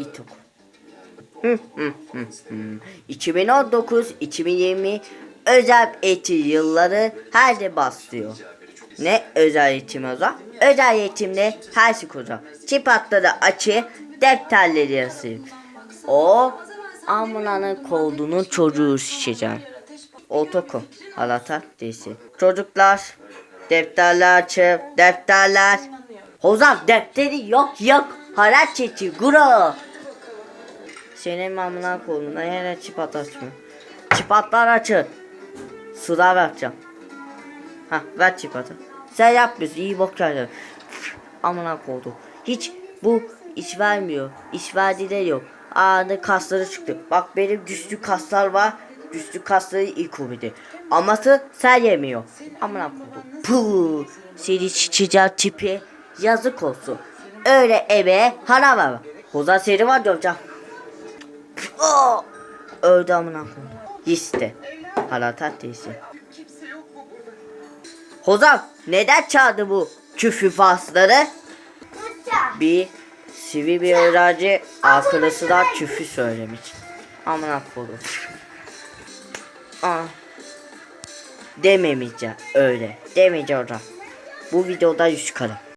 İtok. 2019-2020 özel eğitim yılları her de başlıyor. Ne özel eğitim o zaman? Özel eğitimde her şey hocam. Çip hatları açı, defterleri yazayım. O amınanın kolduğunun çocuğu şişeceğim. Otokun halata değilsin. Çocuklar defterler açıp defterler. Hocam defteri yok yok. Haraç çeki guro. Senin amına koluna yine çipat açma. Çipatlar açın. Sıra vereceğim. Ha ver çipatı. Sen yapmıyorsun iyi bok geldin. Amına koldu. Hiç bu iş vermiyor. İş verdiği de yok. Anı kasları çıktı. Bak benim güçlü kaslar var. Güçlü kasları ilk komedi. Aması sen yemiyor. Amına koldu. Puh. Seni çiçeceğim tipi. Yazık olsun. Öyle eve haram ver. Hozan seni var ya Oh! Öldü amına. İşte. Halatat değilsin. Hozan neden çağırdı bu küfür fasları? Bir sivri bir öğrenci arkadaşına küfür söylemiş. Amına koyayım. Ah. Dememeyeceğim öyle. Demeyeceğim hocam. Bu videoda yüz karım.